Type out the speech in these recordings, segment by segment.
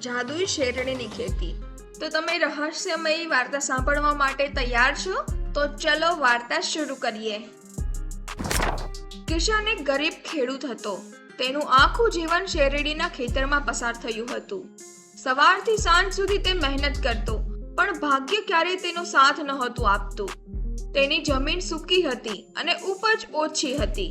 જાદુઈ શેરડીની ખેતી. તો તમે રહસ્યમયી વાર્તા સાંભળવા માટે તૈયાર છો? તો ચલો વાર્તા શરૂ કરીએ. કિશન એક ગરીબ ખેડૂત હતો. તેનું આખું જીવન શેરડીના ખેતરમાં પસાર થયું હતું. સવારથી સાંજ સુધી તે મહેનત કરતો, પણ ભાગ્ય ક્યારેય તેનો સાથ નહોતું આપતું. તેની જમીન સૂકી હતી અને ઉપજ ઓછી હતી.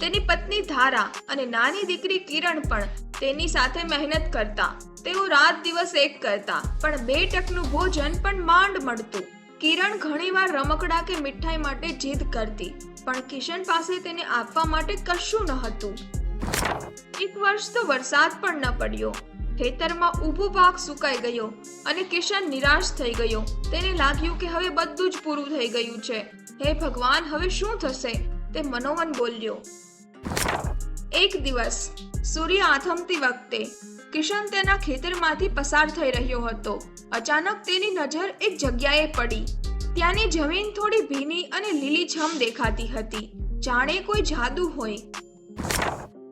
તેની પત્ની ધારા અને નાની દીકરી કિરણ પણ તેની સાથે મહેનત કરતા. તેઓ રાત દિવસ એક કરતા. પણ બે ટકનું ભોજન પણ માંડ મળતું. કિરણ ઘણીવાર રમકડા કે મીઠાઈ માટે જીદ કરતી. પણ કિશન પાસે તેને આપવા માટે કશું ન હતું. એક વર્ષ તો વરસાદ પણ ન પડ્યો. ખેતરમાં ઊભો પાક સુકાઈ ગયો અને કિશન નિરાશ થઈ ગયો. તેને લાગ્યું કે હવે બધું જ પૂરું થઈ ગયું છે. હે ભગવાન, હવે શું થશે? તે મનોમન બોલ્યો. એક દિવસ સૂર્ય આથમતી વખતે કિશન તેના ખેતરમાંથી પસાર થઈ રહ્યો હતો. અચાનક તેની નજર એક જગ્યાએ પડી. ત્યાંની જમીન થોડી ભીની અને લીલીછમ દેખાતી હતી. જાણે કોઈ જાદુ હોય.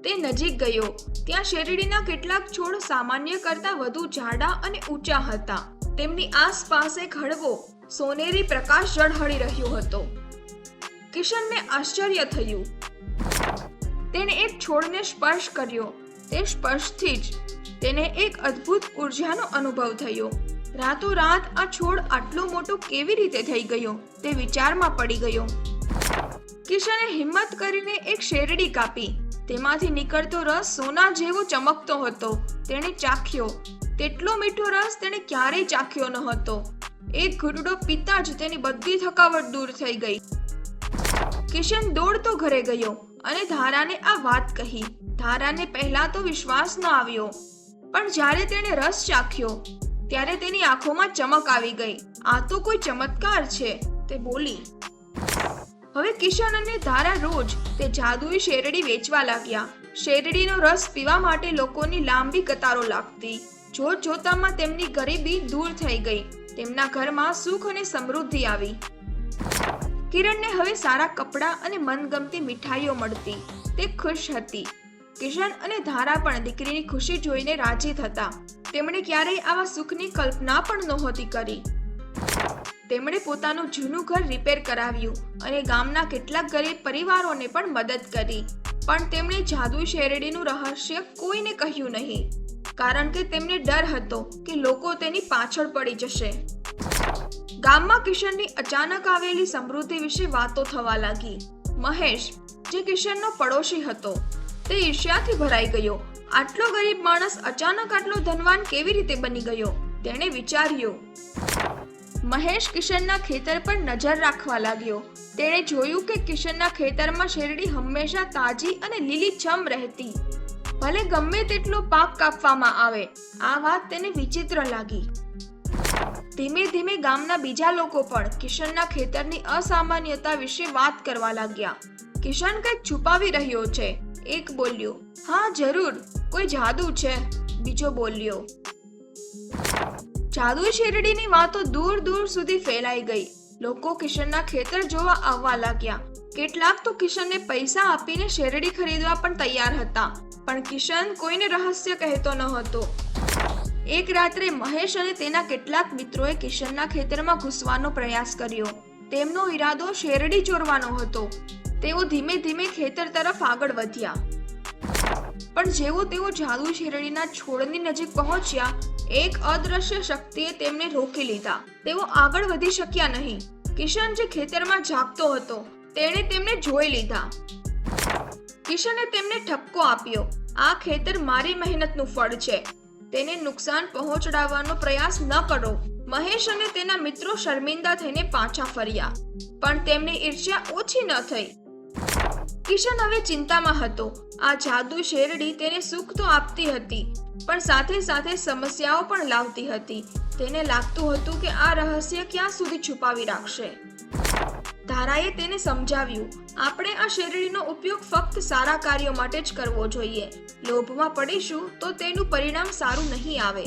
તે નજીક ગયો. ત્યાં શેરડીના કેટલાક છોડ સામાન્ય કરતા વધુ જાડા અને ઊંચા હતા. તેમની આસપાસ એક હળવો સોનેરી પ્રકાશ ઝળહળી રહ્યો હતો. કિશનને આશ્ચર્ય થયું. તેણે એક છોડને સ્પર્શ કર્યો. તે સ્પર્શથી જ તેને એક અદ્ભુત ઉર્જાનો અનુભવ થયો. રાતોરાત આ છોડ આટલો મોટો કેવી રીતે થઈ ગયો તે વિચારમાં પડી ગયો. કિશને હિંમત કરીને એક શેરડી કાપી. તેમાંથી નીકળતો રસ સોના જેવો ચમકતો હતો. તેણે ચાખ્યો. તેટલો મીઠો રસ તેણે ક્યારેય ચાખ્યો ન હતો. એક ઘૂંટડો પીતા જ તેની બધી થકાવટ દૂર થઈ ગઈ. કિશન દોડતો ઘરે ગયો અને ધારાને આ વાત કહી. ધારાને પહેલા તો વિશ્વાસ ન આવ્યો, પણ જ્યારે તેણે રસ ચાખ્યો, ત્યારે તેની આંખોમાં ચમક આવી ગઈ. આ તો કોઈ ચમત્કાર છે, તે બોલી. હવે કિશન અને ધારા રોજ તે જાદુઈ શેરડી વેચવા લાગ્યા. શેરડીનો રસ પીવા માટે લોકોની લાંબી કતારો લાગતી. જોત જોતામાં તેમની ગરીબી દૂર થઈ ગઈ. તેમના ઘરમાં સુખ અને સમૃદ્ધિ આવી. કિરણને હવે સારા કપડાં અને મનગમતી મીઠાઈઓ મળતી. તે ખુશ હતી. કિશન અને ધારા પણ દીકરીની ખુશી જોઈને રાજી થતા. તેમણે ક્યારેય આવા સુખની કલ્પના પણ નહોતી કરી. તેમણે પોતાનું જૂનું ઘર રિપેર કરાવ્યું અને ગામના કેટલાક ગરીબ પરિવારોને પણ મદદ કરી. પણ તેમણે જાદુઈ શેરડીનું રહસ્ય કોઈને કહ્યું નહીં. કારણ કે તેમને ડર હતો કે લોકો તેની પાછળ પડી જશે. ગામમાં કિશનની અચાનક આવેલી સમૃદ્ધિ વિશે વાતો થવા લાગી. મહેશ, જે કિશનનો પડોશી હતો, તે ઈર્ષ્યાથી ભરાઈ ગયો. આટલો ગરીબ માણસ અચાનક આટલો ધનવાન કેવી રીતે બની ગયો? તેણે વિચાર્યું. મહેશ કિશનના ખેતર પર નજર રાખવા લાગ્યો. તેણે જોયું કે કિશનના ખેતરમાં શેરડી હંમેશા તાજી અને લીલીછમ રહેતી. ભલે ગમે તેટલો પાક કાપવામાં આવે, આ વાત તેને વિચિત્ર લાગી. ધીમે ધીમે ગામના બીજા લોકો પણ કિશનના ખેતરની અસામાન્યતા વિશે વાત કરવા લાગ્યા. કિશન કંઈક છુપાવી રહ્યો છે. એક બોલ્યો, હા, જરૂર, કોઈ જાદુ છે. બીજો બોલ્યો, જાદુ શેરડીની વાતો દૂર દૂર સુધી ફેલાઈ ગઈ. લોકો કિશનના ખેતર જોવા આવવા લાગ્યા. કેટલાક તો કિશનને પૈસા આપીને શેરડી ખરીદવા પણ તૈયાર હતા. પણ કિશન કોઈને રહસ્ય કહેતો ન હતો. એક રાત્રે મહેશ અને તેના કેટલાક મિત્રોએ કિશનના ખેતરમાં ઘૂસવાનો પ્રયાસ કર્યો. તેમનો ઈરાદો શેરડી ચોરવાનો હતો. તેઓ ધીમે ધીમે ખેતર તરફ આગળ વધ્યા. પણ જેવો તેઓ જાદુ શેરડીના છોડની નજીક પહોંચ્યા, એક અદ્રશ્ય શક્તિએ તેમને રોકી લીધા. તેઓ આગળ વધી શક્યા નહીં. કિશન જે ખેતરમાં જાગતો હતો, તેણે તેમને જોઈ લીધા. કિશને તેમને ઠપકો આપ્યો, આ ખેતર મારી મહેનતનું ફળ છે. તેને નુકસાન પહોંચાડવાનો પ્રયાસ ન કરો. મહેશ અને તેના મિત્રો શર્મિંદા થઈને પાછા ફર્યા, પણ તેમની ઈર્ષ્યા ઓછી ન થઈ. કિશન હવે ચિંતામાં હતો. આ જાદુ શેરડી તેને સુખ તો આપતી હતી, પણ સાથે સાથે સમસ્યાઓ પણ લાવતી હતી. તેને લાગતું હતું કે આ રહસ્ય ક્યાં સુધી છુપાવી રાખશે. ધારાએ તેને સમજાવ્યું, આપણે આ શેરડીનો ઉપયોગ ફક્ત સારા કાર્યો માટે જ કરવો જોઈએ. લોભમાં પડીશું તો તેનું પરિણામ સારું નહીં આવે.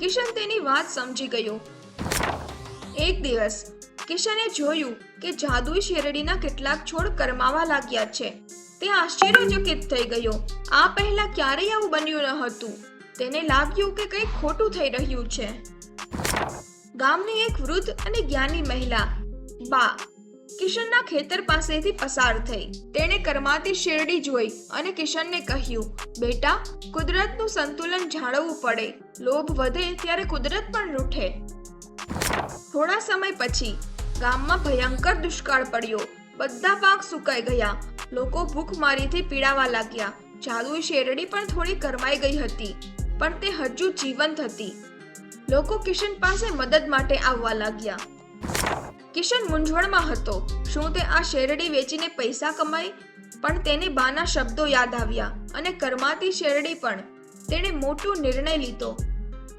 કિશન તેની વાત સમજી ગયો. એક દિવસ, કિશને જોયું કે જાદુઈ શેરડીના કેટલાક છોડ કરમાવા લાગ્યા છે. તે આશ્ચર્યચકિત થઈ ગયો. આ પહેલા ક્યારેય આવું બન્યું ન હતું. તેને લાગ્યું કે કંઈક ખોટું થઈ રહ્યું છે. ગામની એક વૃદ્ધ અને જ્ઞાની મહિલા, બા કિશનના ખેતર પાસેથી પસાર થઈ. તેણે કરમાતી શેરડી જોઈ અને કિશનને કહ્યું, બેટા, કુદરતનું સંતુલન જાળવવું પડે. લોભ વધે ત્યારે કુદરત પણ રૂઠે. થોડા સમય પછી ગામમાં ભયંકર દુષ્કાળ પડ્યો. બધા પાક સુકાઈ ગયા. લોકો ભૂખમારીથી પીડાવા લાગ્યા. જાદુઈ શેરડી પણ થોડી કરમાઈ ગઈ હતી, પણ તે હજુ જીવંત હતી. લોકો કિશન પાસે મદદ માટે આવવા લાગ્યા. કિશન મૂંઝવણમાં હતો. શું તે આ શેરડી વેચીને પૈસા કમાય પણ તેને બાના શબ્દો યાદ આવ્યા અને કરમાતી શેરડી પણ. તેણે મોટો નિર્ણય લીધો.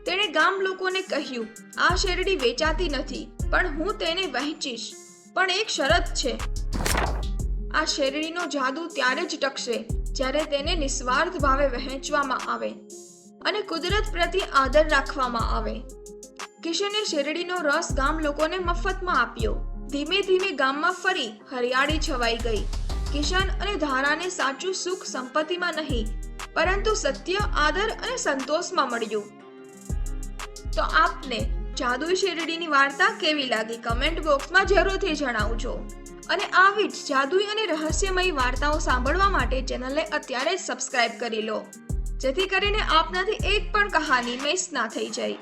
તેણે ગામ લોકોને કહ્યું, આ શેરડી વેચાતી નથી, પણ હું તેને વહેંચીશ. પણ એક શરત છે. આ શેરડીનો જાદુ ત્યારે જ ટકશે, જ્યારે તેને નિસ્વાર્થ ભાવે વહેંચવામાં આવે અને કુદરત પ્રત્યે આદર રાખવામાં આવે. કિશને શેરડીનો રસ ગામ લોકોને મફતમાં આપ્યો. ધીમે ધીમે ગામમાં ફરી હરિયાળી છવાઈ ગઈ. કિશન અને ધારાને સાચું સુખ સંપત્તિમાં નહીં, પરંતુ સત્ય, આદર અને સંતોષમાં મળ્યું. તો આપને જાદુઈ શેરડીની વાર્તા કેવી લાગી કમેન્ટ બોક્સમાં જરૂરથી જણાવજો. અને આવી જ જાદુઈ અને રહસ્યમય વાર્તાઓ સાંભળવા માટે ચેનલને અત્યારે જ સબસ્ક્રાઇબ કરી લો. જેથી કરીને આપનાથી એક પણ કહાની મિસ ના થઈ જાય.